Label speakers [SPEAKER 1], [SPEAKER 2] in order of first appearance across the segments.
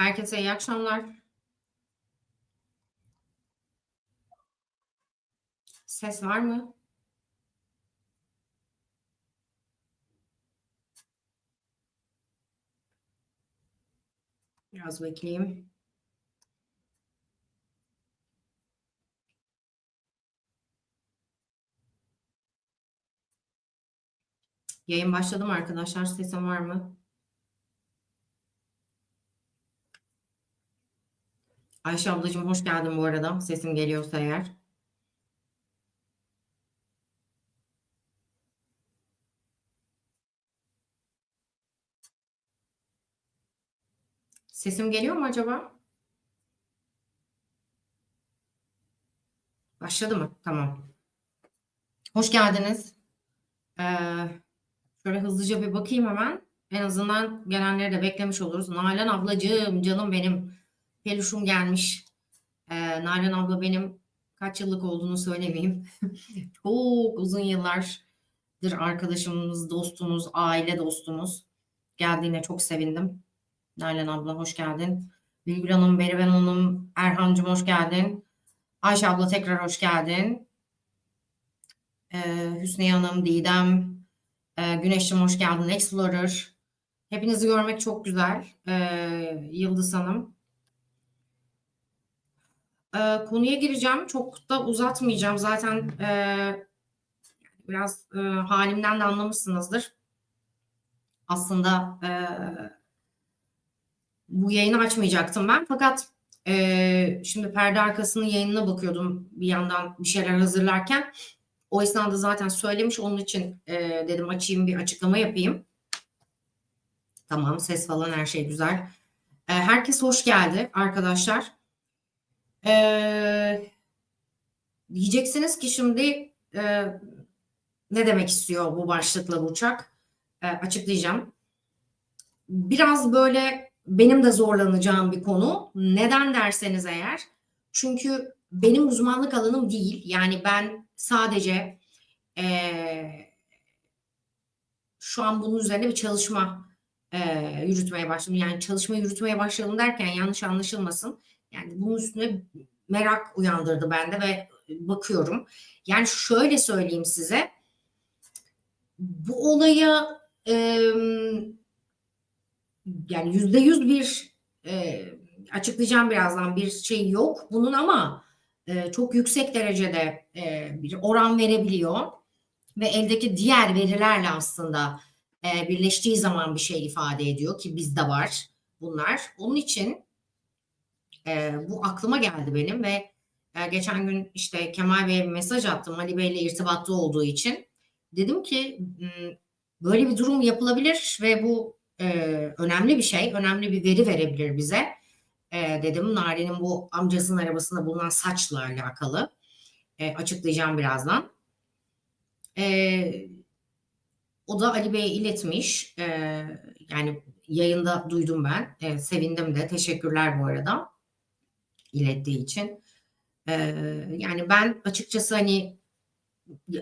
[SPEAKER 1] Herkese iyi akşamlar. Ses var mı? Biraz bekleyeyim. Yayın başladı mı arkadaşlar? Sesim var mı? Ayşe ablacığım hoş geldin bu arada. Sesim geliyorsa eğer. Sesim geliyor mu acaba? Başladı mı? Tamam. Hoş geldiniz. Ee, şöyle hızlıca bir bakayım hemen. En azından gelenleri de beklemiş oluruz. Nalan ablacığım, canım benim. Peluşum gelmiş. Ee, Nalan abla benim kaç yıllık olduğunu söylemeyeyim. Çok uzun yıllardır arkadaşımız, dostumuz, aile dostumuz. Geldiğine çok sevindim. Nalan abla hoş geldin. Bilgül Hanım, Beriven Hanım, Erhan'cığım hoş geldin. Ayşe abla tekrar hoş geldin. Ee, Hüsniye Hanım, Didem, e, Güneş'cim hoş geldin. Explorer. Hepinizi görmek çok güzel. Ee, Yıldız Hanım. Ee, konuya gireceğim. Çok da uzatmayacağım. Zaten e, biraz e, halimden de anlamışsınızdır. Aslında e, bu yayını açmayacaktım ben. Fakat e, şimdi perde arkasının yayınına bakıyordum bir yandan bir şeyler hazırlarken. O esnada zaten söylemiş onun için e, dedim açayım bir açıklama yapayım. Tamam ses falan her şey güzel. E, herkes hoş geldi arkadaşlar. E, diyeceksiniz ki şimdi e, ne demek istiyor bu başlıkla bu uçak? E, açıklayacağım. Biraz böyle benim de zorlanacağım bir konu. Neden derseniz eğer. Çünkü benim uzmanlık alanım değil. Yani ben sadece eee, şu an bunun üzerine bir çalışma eee, yürütmeye başladım. Yani çalışma yürütmeye başladım derken yanlış anlaşılmasın. Yani bunun üstüne merak uyandırdı bende ve bakıyorum. Yani şöyle söyleyeyim size. Bu olaya eee, yani yüzde yüz bir e, açıklayacağım birazdan bir şey yok bunun ama e, çok yüksek derecede e, bir oran verebiliyor ve eldeki diğer verilerle aslında e, birleştiği zaman bir şey ifade ediyor ki bizde var bunlar. Onun için e, bu aklıma geldi benim ve e, geçen gün işte Kemal Bey'e bir mesaj attım Ali Bey'le irtibatlı olduğu için. Dedim ki böyle bir durum yapılabilir ve bu e, önemli bir şey, önemli bir veri verebilir bize. E, dedim Nari'nin bu amcasının arabasında bulunan saçla alakalı. E, açıklayacağım birazdan. E, o da Ali Bey'e iletmiş. E, yani yayında duydum ben. E, sevindim de. Teşekkürler bu arada. İlettiği için. E, yani ben açıkçası hani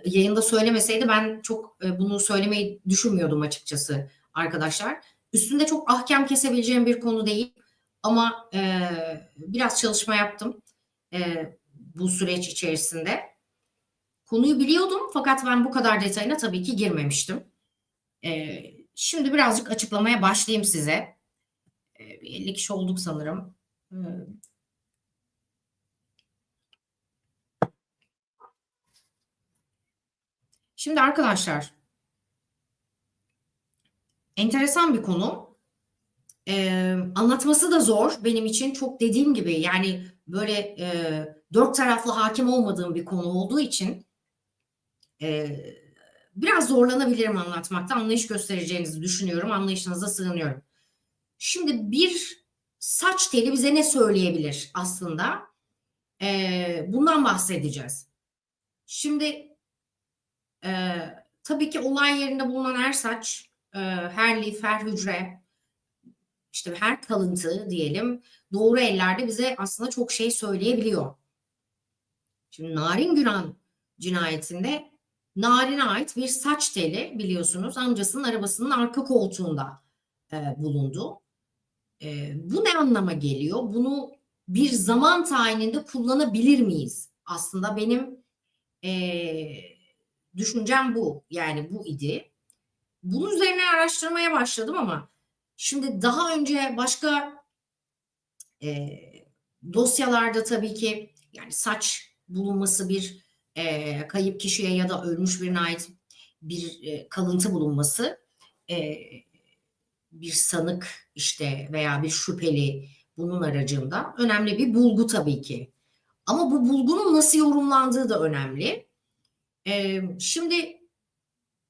[SPEAKER 1] yayında söylemeseydi ben çok e, bunu söylemeyi düşünmüyordum açıkçası arkadaşlar. Üstünde çok ahkam kesebileceğim bir konu değil ama e, biraz çalışma yaptım e, bu süreç içerisinde. Konuyu biliyordum fakat ben bu kadar detayına tabii ki girmemiştim. E, şimdi birazcık açıklamaya başlayayım size. E, 50 kişi olduk sanırım. E, Şimdi arkadaşlar enteresan bir konu. Ee, anlatması da zor benim için çok dediğim gibi yani böyle e, dört taraflı hakim olmadığım bir konu olduğu için e, biraz zorlanabilirim anlatmakta anlayış göstereceğinizi düşünüyorum anlayışınıza sığınıyorum. Şimdi bir saç teli bize ne söyleyebilir aslında? E, bundan bahsedeceğiz. Şimdi e, tabii ki olay yerinde bulunan her saç e, her lif, her hücre, işte her kalıntı diyelim doğru ellerde bize aslında çok şey söyleyebiliyor. Şimdi Narin Güran cinayetinde Narin'e ait bir saç teli biliyorsunuz amcasının arabasının arka koltuğunda e, bulundu. E, bu ne anlama geliyor? Bunu bir zaman tayininde kullanabilir miyiz? Aslında benim e, düşüncem bu. Yani bu idi. Bunun üzerine araştırmaya başladım ama şimdi daha önce başka e, dosyalarda tabii ki yani saç bulunması bir e, kayıp kişiye ya da ölmüş birine ait bir e, kalıntı bulunması e, bir sanık işte veya bir şüpheli bunun aracında önemli bir bulgu tabii ki. Ama bu bulgunun nasıl yorumlandığı da önemli. Şimdi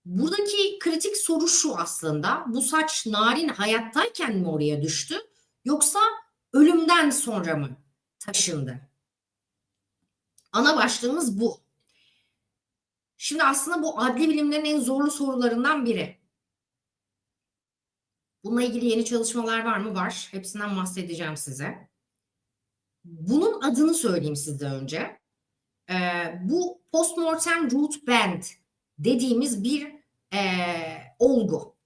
[SPEAKER 1] buradaki kritik soru şu aslında. Bu saç Narin hayattayken mi oraya düştü yoksa ölümden sonra mı taşındı? Ana başlığımız bu. Şimdi aslında bu adli bilimlerin en zorlu sorularından biri. Bununla ilgili yeni çalışmalar var mı? Var. Hepsinden bahsedeceğim size. Bunun adını söyleyeyim size önce. Ee, bu postmortem root band dediğimiz bir e, olgu.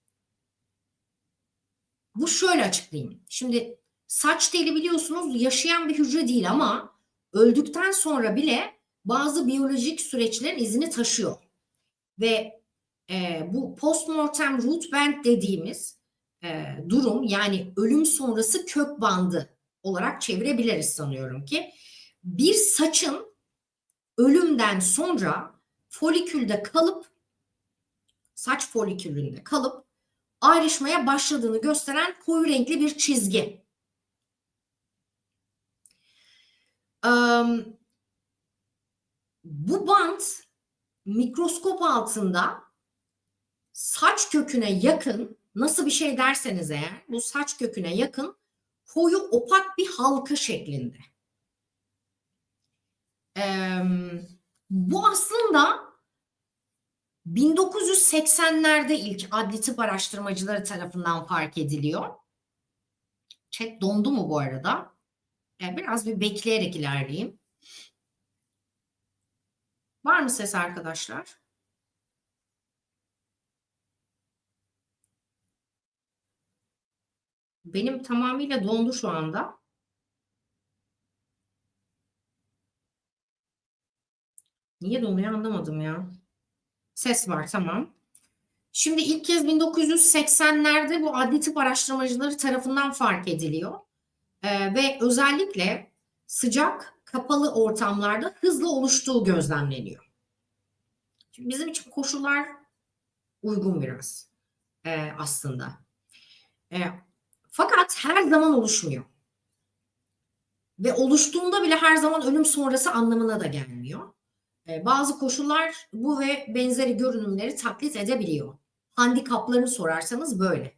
[SPEAKER 1] Bu şöyle açıklayayım. Şimdi saç teli biliyorsunuz yaşayan bir hücre değil ama öldükten sonra bile bazı biyolojik süreçlerin izini taşıyor. Ve e, bu postmortem root band dediğimiz e, durum yani ölüm sonrası kök bandı olarak çevirebiliriz sanıyorum ki bir saçın ölümden sonra folikülde kalıp saç folikülünde kalıp ayrışmaya başladığını gösteren koyu renkli bir çizgi. Um, bu bant mikroskop altında saç köküne yakın nasıl bir şey derseniz eğer bu saç köküne yakın koyu opak bir halka şeklinde. Ee, bu aslında 1980'lerde ilk adli tıp araştırmacıları tarafından fark ediliyor. Chat dondu mu bu arada? Ee, biraz bir bekleyerek ilerleyeyim. Var mı ses arkadaşlar? Benim tamamıyla dondu şu anda. Niye donuyor anlamadım ya. Ses var tamam. Şimdi ilk kez 1980'lerde bu adli tıp araştırmacıları tarafından fark ediliyor. Ee, ve özellikle sıcak, kapalı ortamlarda hızlı oluştuğu gözlemleniyor. Şimdi bizim için koşullar uygun biraz e, aslında. E, fakat her zaman oluşmuyor. Ve oluştuğunda bile her zaman ölüm sonrası anlamına da gelmiyor. E, bazı koşullar bu ve benzeri görünümleri taklit edebiliyor. Handikaplarını sorarsanız böyle.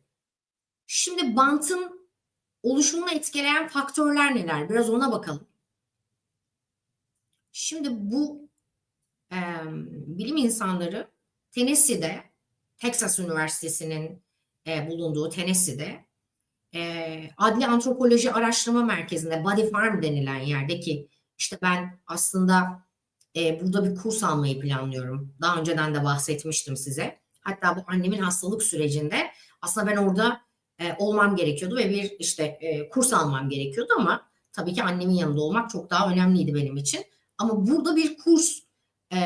[SPEAKER 1] Şimdi bantın oluşumunu etkileyen faktörler neler? Biraz ona bakalım. Şimdi bu e, bilim insanları Tennessee'de, Texas Üniversitesi'nin e, bulunduğu Tennessee'de e, Adli Antropoloji Araştırma Merkezi'nde Body Farm denilen yerdeki işte ben aslında e, burada bir kurs almayı planlıyorum. Daha önceden de bahsetmiştim size. Hatta bu annemin hastalık sürecinde aslında ben orada e, olmam gerekiyordu ve bir işte e, kurs almam gerekiyordu ama tabii ki annemin yanında olmak çok daha önemliydi benim için. Ama burada bir kurs e,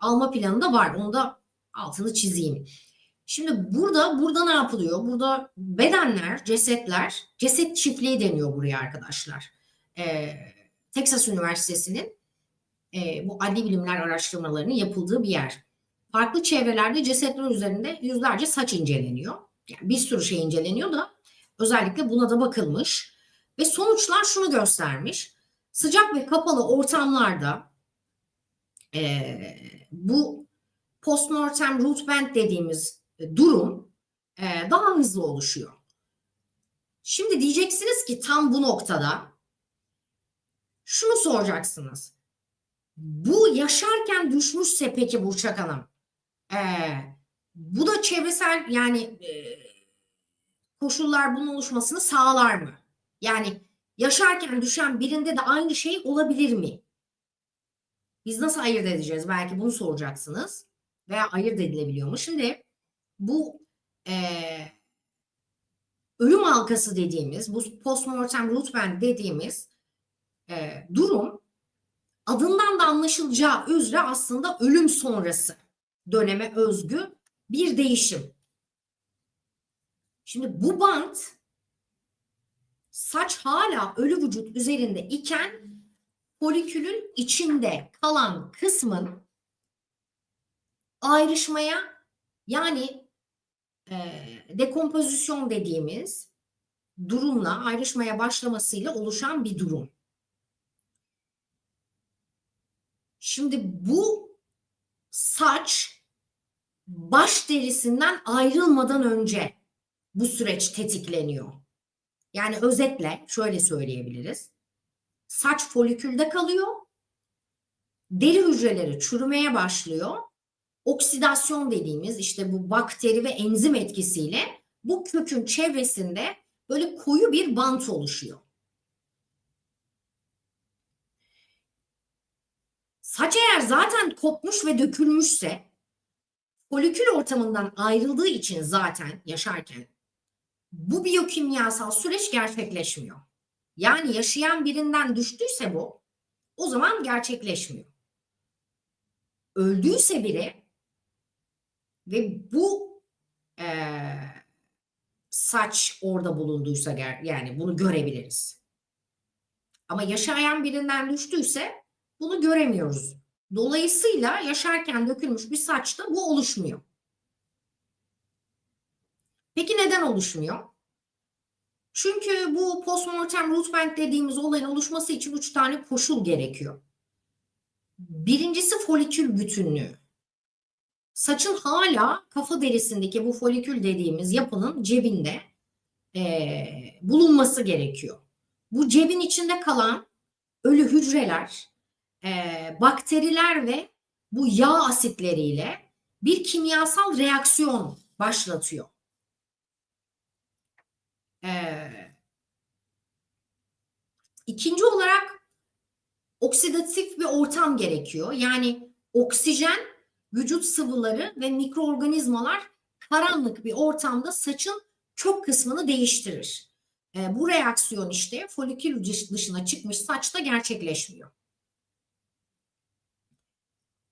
[SPEAKER 1] alma planı da var. Onu da altını çizeyim. Şimdi burada burada ne yapılıyor? Burada bedenler, cesetler, ceset çiftliği deniyor buraya arkadaşlar. E, Texas Üniversitesi'nin e, bu adli bilimler araştırmalarının yapıldığı bir yer. Farklı çevrelerde cesetler üzerinde yüzlerce saç inceleniyor. Yani bir sürü şey inceleniyor da özellikle buna da bakılmış. Ve sonuçlar şunu göstermiş. Sıcak ve kapalı ortamlarda e, bu postmortem root band dediğimiz durum e, daha hızlı oluşuyor. Şimdi diyeceksiniz ki tam bu noktada şunu soracaksınız. Bu yaşarken düşmüşse peki Burçak Hanım e, bu da çevresel yani e, koşullar bunun oluşmasını sağlar mı? Yani yaşarken düşen birinde de aynı şey olabilir mi? Biz nasıl ayırt edeceğiz? Belki bunu soracaksınız. Veya ayırt edilebiliyor mu? Şimdi bu e, ölüm halkası dediğimiz, bu postmortem root band dediğimiz e, durum adından da anlaşılacağı üzere aslında ölüm sonrası döneme özgü bir değişim. Şimdi bu bant saç hala ölü vücut üzerinde iken folikülün içinde kalan kısmın ayrışmaya yani e, dekompozisyon dediğimiz durumla ayrışmaya başlamasıyla oluşan bir durum. Şimdi bu saç baş derisinden ayrılmadan önce bu süreç tetikleniyor. Yani özetle şöyle söyleyebiliriz. Saç folikülde kalıyor. Deri hücreleri çürümeye başlıyor. Oksidasyon dediğimiz işte bu bakteri ve enzim etkisiyle bu kökün çevresinde böyle koyu bir bant oluşuyor. Saç eğer zaten kopmuş ve dökülmüşse folikül ortamından ayrıldığı için zaten yaşarken bu biyokimyasal süreç gerçekleşmiyor. Yani yaşayan birinden düştüyse bu o zaman gerçekleşmiyor. Öldüyse biri ve bu e, saç orada bulunduysa yani bunu görebiliriz. Ama yaşayan birinden düştüyse bunu göremiyoruz. Dolayısıyla yaşarken dökülmüş bir saçta bu oluşmuyor. Peki neden oluşmuyor? Çünkü bu postmortem root band dediğimiz olayın oluşması için üç tane koşul gerekiyor. Birincisi folikül bütünlüğü. Saçın hala kafa derisindeki bu folikül dediğimiz yapının cebinde e, bulunması gerekiyor. Bu cebin içinde kalan ölü hücreler, e, bakteriler ve bu yağ asitleriyle bir kimyasal reaksiyon başlatıyor. Ee, ikinci olarak oksidatif bir ortam gerekiyor. Yani oksijen, vücut sıvıları ve mikroorganizmalar karanlık bir ortamda saçın çok kısmını değiştirir. Ee, bu reaksiyon işte folikül dışına çıkmış saçta gerçekleşmiyor.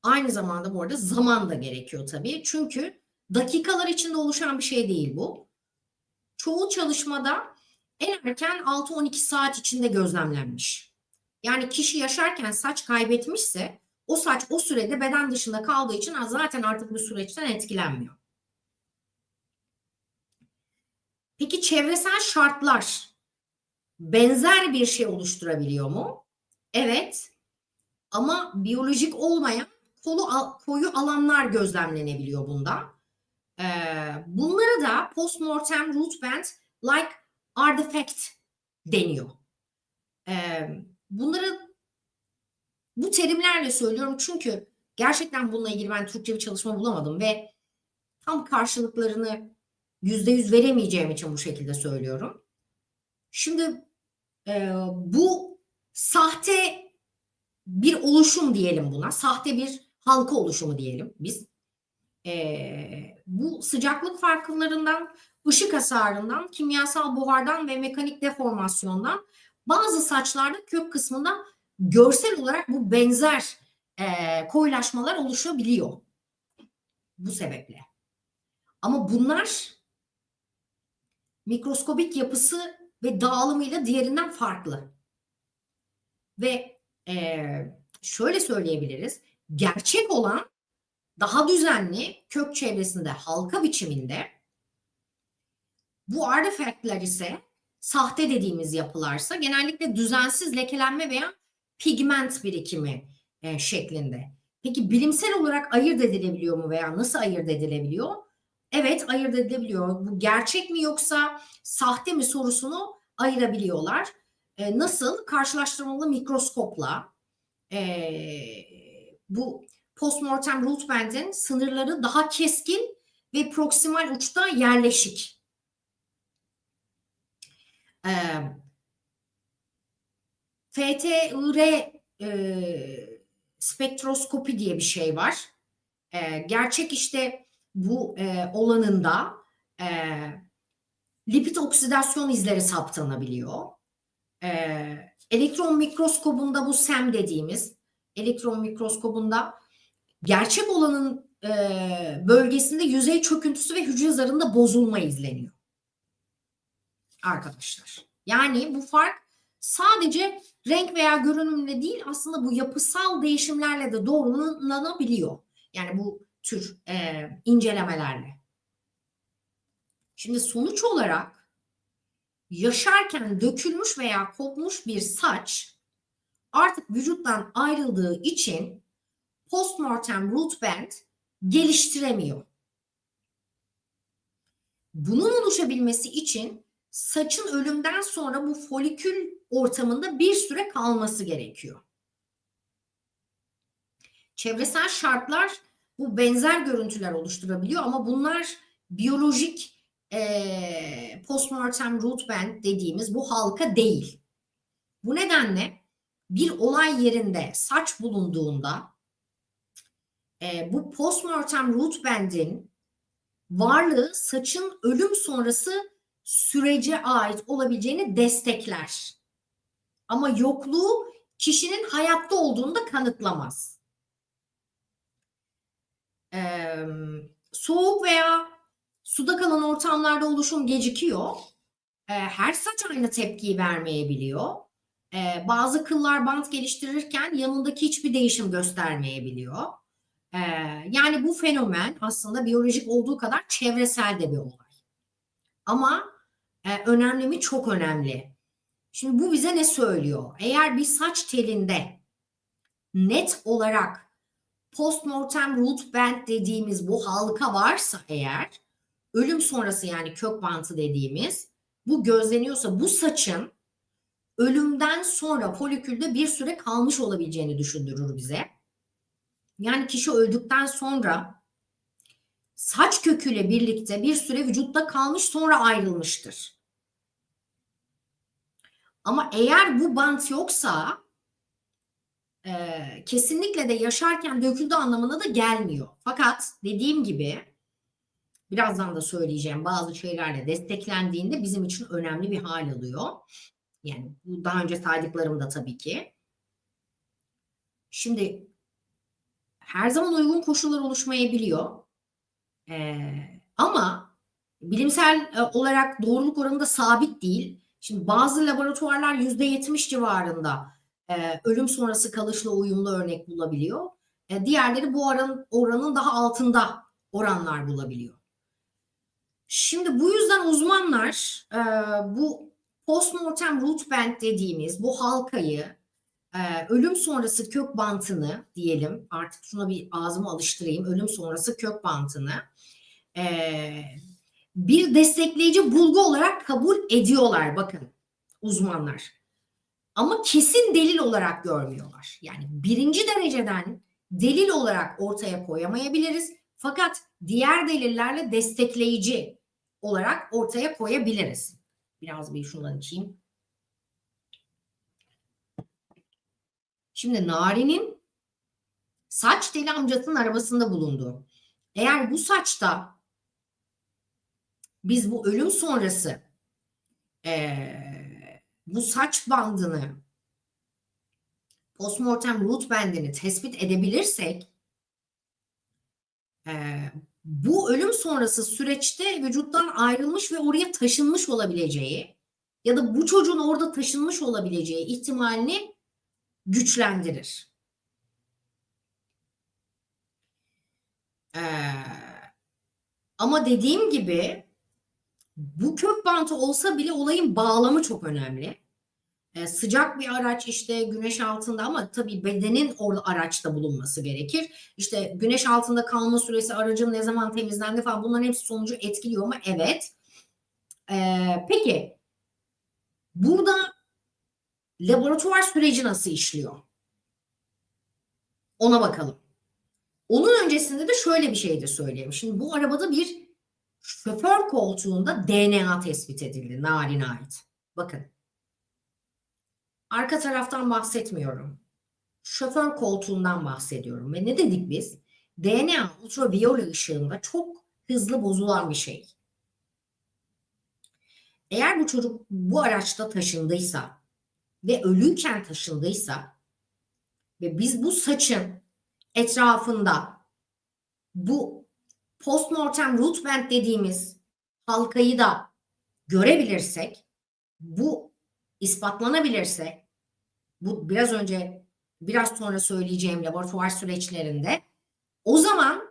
[SPEAKER 1] Aynı zamanda bu arada zaman da gerekiyor tabii. Çünkü dakikalar içinde oluşan bir şey değil bu çoğu çalışmada en erken 6-12 saat içinde gözlemlenmiş. Yani kişi yaşarken saç kaybetmişse o saç o sürede beden dışında kaldığı için zaten artık bu süreçten etkilenmiyor. Peki çevresel şartlar benzer bir şey oluşturabiliyor mu? Evet. Ama biyolojik olmayan kolu, koyu alanlar gözlemlenebiliyor bunda. Ee, bunlara da postmortem root band like artifact deniyor. Ee, bunları bu terimlerle söylüyorum çünkü gerçekten bununla ilgili ben Türkçe bir çalışma bulamadım ve tam karşılıklarını yüzde yüz veremeyeceğim için bu şekilde söylüyorum. Şimdi e, bu sahte bir oluşum diyelim buna. Sahte bir halka oluşumu diyelim biz e, bu sıcaklık farklarından, ışık hasarından, kimyasal buhardan ve mekanik deformasyondan bazı saçlarda kök kısmında görsel olarak bu benzer e, koyulaşmalar oluşabiliyor. Bu sebeple. Ama bunlar mikroskobik yapısı ve dağılımıyla diğerinden farklı. Ve e, şöyle söyleyebiliriz. Gerçek olan daha düzenli kök çevresinde halka biçiminde bu artefaktlar ise sahte dediğimiz yapılarsa genellikle düzensiz lekelenme veya pigment birikimi e, şeklinde. Peki bilimsel olarak ayırt edilebiliyor mu veya nasıl ayırt edilebiliyor? Evet ayırt edilebiliyor. Bu gerçek mi yoksa sahte mi sorusunu ayırabiliyorlar. E, nasıl? Karşılaştırmalı mikroskopla e, bu postmortem root sınırları daha keskin ve proksimal uçta yerleşik. Ee, FTIR e, spektroskopi diye bir şey var. E, gerçek işte bu e, olanında e, lipid oksidasyon izleri saptanabiliyor. Ee, elektron mikroskobunda bu SEM dediğimiz elektron mikroskobunda gerçek olanın e, bölgesinde yüzey çöküntüsü ve hücre zarında bozulma izleniyor. Arkadaşlar. Yani bu fark sadece renk veya görünümle değil aslında bu yapısal değişimlerle de doğrulanabiliyor. Yani bu tür e, incelemelerle. Şimdi sonuç olarak yaşarken dökülmüş veya kopmuş bir saç artık vücuttan ayrıldığı için postmortem root band geliştiremiyor. Bunun oluşabilmesi için saçın ölümden sonra bu folikül ortamında bir süre kalması gerekiyor. Çevresel şartlar bu benzer görüntüler oluşturabiliyor ama bunlar biyolojik e, postmortem root band dediğimiz bu halka değil. Bu nedenle bir olay yerinde saç bulunduğunda e, bu postmortem root band'in varlığı saçın ölüm sonrası sürece ait olabileceğini destekler. Ama yokluğu kişinin hayatta olduğunu da kanıtlamaz. Ee, soğuk veya suda kalan ortamlarda oluşum gecikiyor. Ee, her saç aynı tepkiyi vermeyebiliyor. Ee, bazı kıllar bant geliştirirken yanındaki hiçbir değişim göstermeyebiliyor. Ee, yani bu fenomen aslında biyolojik olduğu kadar çevresel de bir olay. Ama e, önemli mi? Çok önemli. Şimdi bu bize ne söylüyor? Eğer bir saç telinde net olarak postmortem root band dediğimiz bu halka varsa eğer ölüm sonrası yani kök bantı dediğimiz bu gözleniyorsa bu saçın ölümden sonra folikülde bir süre kalmış olabileceğini düşündürür bize. Yani kişi öldükten sonra saç köküyle birlikte bir süre vücutta kalmış sonra ayrılmıştır. Ama eğer bu bant yoksa e, kesinlikle de yaşarken döküldü anlamına da gelmiyor. Fakat dediğim gibi birazdan da söyleyeceğim bazı şeylerle desteklendiğinde bizim için önemli bir hal alıyor. Yani bu daha önce saydıklarım da tabii ki. Şimdi her zaman uygun koşullar oluşmayabiliyor. Ee, ama bilimsel e, olarak doğruluk oranı da sabit değil. Şimdi bazı laboratuvarlar yüzde yetmiş civarında e, ölüm sonrası kalışla uyumlu örnek bulabiliyor. E, diğerleri bu oran, oranın daha altında oranlar bulabiliyor. Şimdi bu yüzden uzmanlar e, bu postmortem root band dediğimiz bu halkayı e, ölüm sonrası kök bantını diyelim artık şuna bir ağzımı alıştırayım ölüm sonrası kök bantını e, bir destekleyici bulgu olarak kabul ediyorlar bakın uzmanlar. Ama kesin delil olarak görmüyorlar. Yani birinci dereceden delil olarak ortaya koyamayabiliriz. Fakat diğer delillerle destekleyici olarak ortaya koyabiliriz. Biraz bir şundan içeyim. Şimdi Nari'nin saç teli amcasının arabasında bulundu. Eğer bu saçta biz bu ölüm sonrası e, bu saç bandını postmortem root bandini tespit edebilirsek e, bu ölüm sonrası süreçte vücuttan ayrılmış ve oraya taşınmış olabileceği ya da bu çocuğun orada taşınmış olabileceği ihtimalini güçlendirir. Ee, ama dediğim gibi bu kök bantı olsa bile olayın bağlamı çok önemli. Ee, sıcak bir araç işte güneş altında ama tabii bedenin orada araçta bulunması gerekir. İşte güneş altında kalma süresi aracın ne zaman temizlendi falan bunların hepsi sonucu etkiliyor mu? Evet. Ee, peki burada laboratuvar süreci nasıl işliyor? Ona bakalım. Onun öncesinde de şöyle bir şey de söyleyeyim. Şimdi bu arabada bir şoför koltuğunda DNA tespit edildi Narin'e ait. Bakın. Arka taraftan bahsetmiyorum. Şoför koltuğundan bahsediyorum. Ve ne dedik biz? DNA ultraviyole ışığında çok hızlı bozulan bir şey. Eğer bu çocuk bu araçta taşındıysa ve ölüyken taşındıysa ve biz bu saçın etrafında bu postmortem root band dediğimiz halkayı da görebilirsek, bu ispatlanabilirse, bu biraz önce biraz sonra söyleyeceğim laboratuvar süreçlerinde o zaman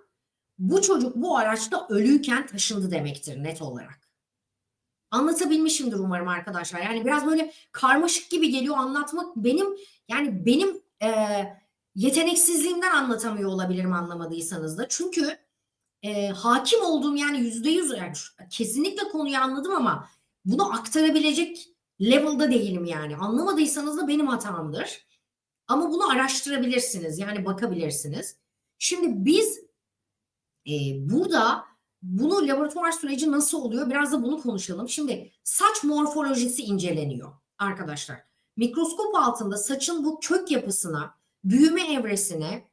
[SPEAKER 1] bu çocuk bu araçta ölüyken taşındı demektir net olarak. Anlatabilmişimdir umarım arkadaşlar. Yani biraz böyle karmaşık gibi geliyor anlatmak benim yani benim e, yeteneksizliğimden anlatamıyor olabilirim anlamadıysanız da. Çünkü e, hakim olduğum yani yüzde yüz yani kesinlikle konuyu anladım ama bunu aktarabilecek level'da değilim yani. Anlamadıysanız da benim hatamdır. Ama bunu araştırabilirsiniz yani bakabilirsiniz. Şimdi biz e, burada bunu laboratuvar süreci nasıl oluyor? Biraz da bunu konuşalım. Şimdi saç morfolojisi inceleniyor arkadaşlar. Mikroskop altında saçın bu kök yapısına, büyüme evresine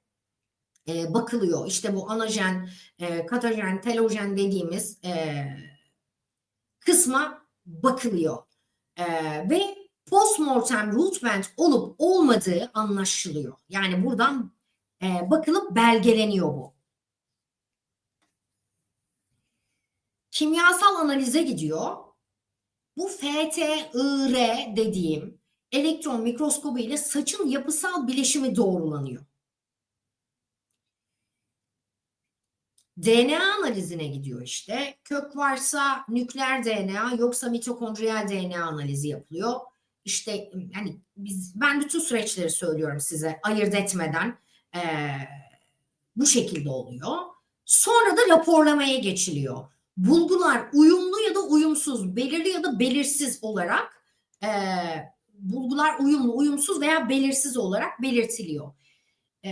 [SPEAKER 1] e, bakılıyor. İşte bu anajen, e, katajen, telojen dediğimiz e, kısma bakılıyor. E, ve postmortem root band olup olmadığı anlaşılıyor. Yani buradan e, bakılıp belgeleniyor bu. Kimyasal analize gidiyor. Bu FTIR dediğim elektron mikroskobu ile saçın yapısal bileşimi doğrulanıyor. DNA analizine gidiyor işte. Kök varsa nükleer DNA yoksa mitokondriyal DNA analizi yapılıyor. İşte yani biz ben bütün süreçleri söylüyorum size ayırt etmeden ee, bu şekilde oluyor. Sonra da raporlamaya geçiliyor. Bulgular uyumlu ya da uyumsuz, belirli ya da belirsiz olarak e, bulgular uyumlu, uyumsuz veya belirsiz olarak belirtiliyor. E,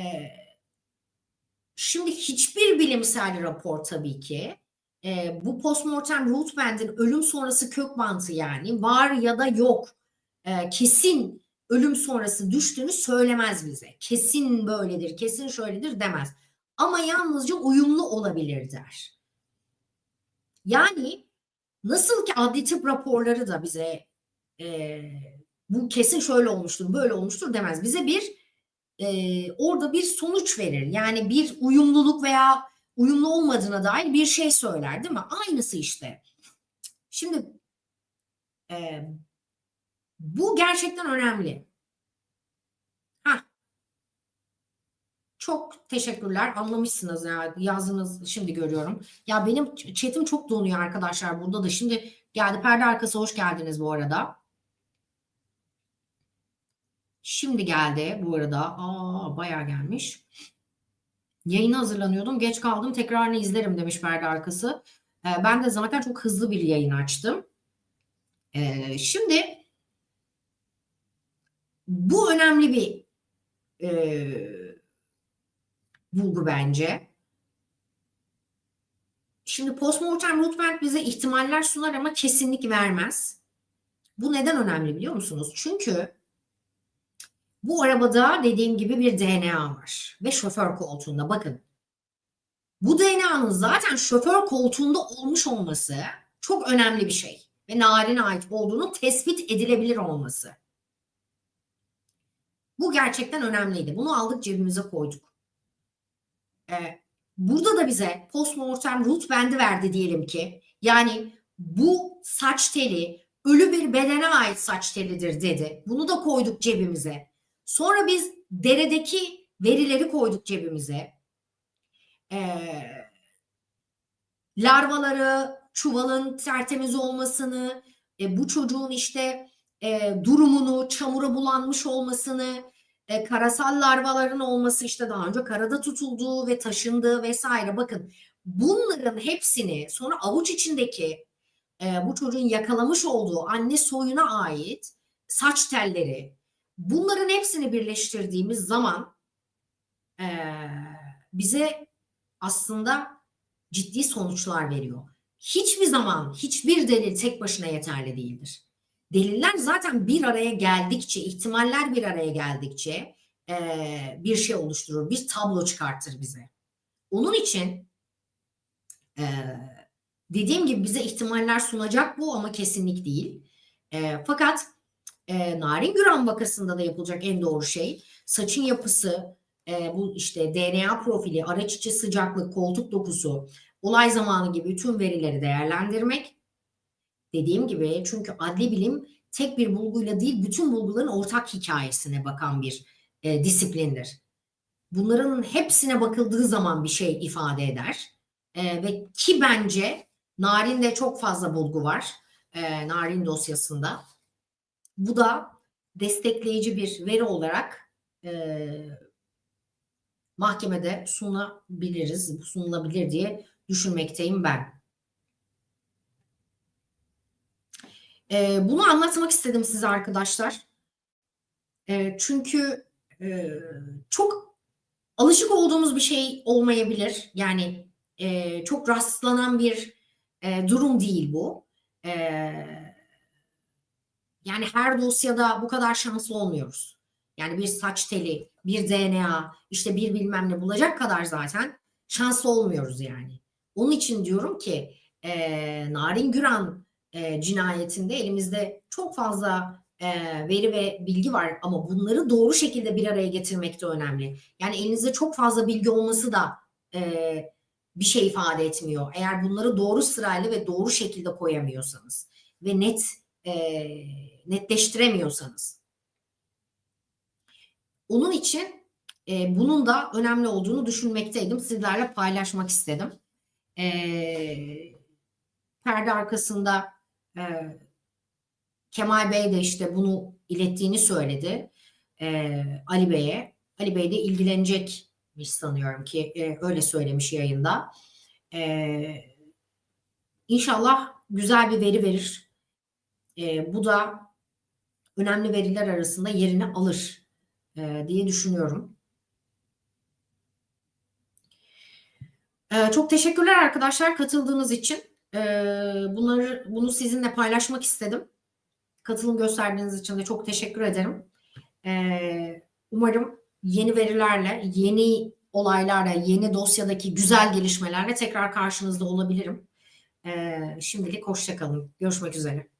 [SPEAKER 1] şimdi hiçbir bilimsel rapor tabii ki e, bu postmortem root band'in ölüm sonrası kök bantı yani var ya da yok e, kesin ölüm sonrası düştüğünü söylemez bize. Kesin böyledir, kesin şöyledir demez. Ama yalnızca uyumlu olabilir der. Yani nasıl ki adli tıp raporları da bize e, bu kesin şöyle olmuştur, böyle olmuştur demez. Bize bir e, orada bir sonuç verir. Yani bir uyumluluk veya uyumlu olmadığına dair bir şey söyler değil mi? Aynısı işte. Şimdi e, bu gerçekten önemli. Ha. Çok teşekkürler. Anlamışsınız ya. Yazdınız şimdi görüyorum. Ya benim chatim çok donuyor arkadaşlar burada da. Şimdi geldi perde arkası hoş geldiniz bu arada. Şimdi geldi bu arada. Aa bayağı gelmiş. Yayına hazırlanıyordum. Geç kaldım. Tekrarını izlerim demiş perde arkası. Ee, ben de zaten çok hızlı bir yayın açtım. Ee, şimdi bu önemli bir e, bulgu bence. Şimdi postmortem root bize ihtimaller sunar ama kesinlik vermez. Bu neden önemli biliyor musunuz? Çünkü bu arabada dediğim gibi bir DNA var ve şoför koltuğunda bakın. Bu DNA'nın zaten şoför koltuğunda olmuş olması çok önemli bir şey ve Narin'e ait olduğunu tespit edilebilir olması. Bu gerçekten önemliydi. Bunu aldık cebimize koyduk. Ee, burada da bize postmortem root bendi verdi diyelim ki. Yani bu saç teli ölü bir bedene ait saç telidir dedi. Bunu da koyduk cebimize. Sonra biz deredeki verileri koyduk cebimize. Ee, larvaları, çuvalın tertemiz olmasını, e, bu çocuğun işte e, durumunu, çamura bulanmış olmasını, e, karasal larvaların olması işte daha önce karada tutulduğu ve taşındığı vesaire. Bakın bunların hepsini sonra avuç içindeki e, bu çocuğun yakalamış olduğu anne soyuna ait saç telleri bunların hepsini birleştirdiğimiz zaman e, bize aslında ciddi sonuçlar veriyor. Hiçbir zaman hiçbir delil tek başına yeterli değildir. Deliller zaten bir araya geldikçe, ihtimaller bir araya geldikçe e, bir şey oluşturur, bir tablo çıkartır bize. Onun için e, dediğim gibi bize ihtimaller sunacak bu ama kesinlik değil. E, fakat e, narin güran vakasında da yapılacak en doğru şey saçın yapısı, e, bu işte DNA profili, araç içi sıcaklık, koltuk dokusu, olay zamanı gibi tüm verileri değerlendirmek. Dediğim gibi çünkü adli bilim tek bir bulguyla değil bütün bulguların ortak hikayesine bakan bir e, disiplindir. Bunların hepsine bakıldığı zaman bir şey ifade eder. E, ve ki bence Narin'de çok fazla bulgu var. E, Narin dosyasında. Bu da destekleyici bir veri olarak e, mahkemede sunabiliriz, sunulabilir diye düşünmekteyim ben. E, bunu anlatmak istedim size arkadaşlar. E, çünkü e, çok alışık olduğumuz bir şey olmayabilir. Yani e, çok rastlanan bir e, durum değil bu. E, yani her dosyada bu kadar şanslı olmuyoruz. Yani bir saç teli, bir DNA, işte bir bilmem ne bulacak kadar zaten şanslı olmuyoruz yani. Onun için diyorum ki e, Narin Güran e, cinayetinde elimizde çok fazla e, veri ve bilgi var ama bunları doğru şekilde bir araya getirmek de önemli. Yani elinizde çok fazla bilgi olması da e, bir şey ifade etmiyor. Eğer bunları doğru sırayla ve doğru şekilde koyamıyorsanız ve net e, netleştiremiyorsanız. Onun için e, bunun da önemli olduğunu düşünmekteydim. Sizlerle paylaşmak istedim. E, perde arkasında e, Kemal Bey de işte bunu ilettiğini söyledi e, Ali Bey'e. Ali Bey de ilgilenecekmiş sanıyorum ki e, öyle söylemiş yayında. E, inşallah güzel bir veri verir. E, bu da önemli veriler arasında yerini alır e, diye düşünüyorum. E, çok teşekkürler arkadaşlar katıldığınız için. E, bunları bunu sizinle paylaşmak istedim. Katılım gösterdiğiniz için de çok teşekkür ederim. E, umarım yeni verilerle, yeni olaylarla, yeni dosyadaki güzel gelişmelerle tekrar karşınızda olabilirim. E, şimdilik hoşçakalın. Görüşmek üzere.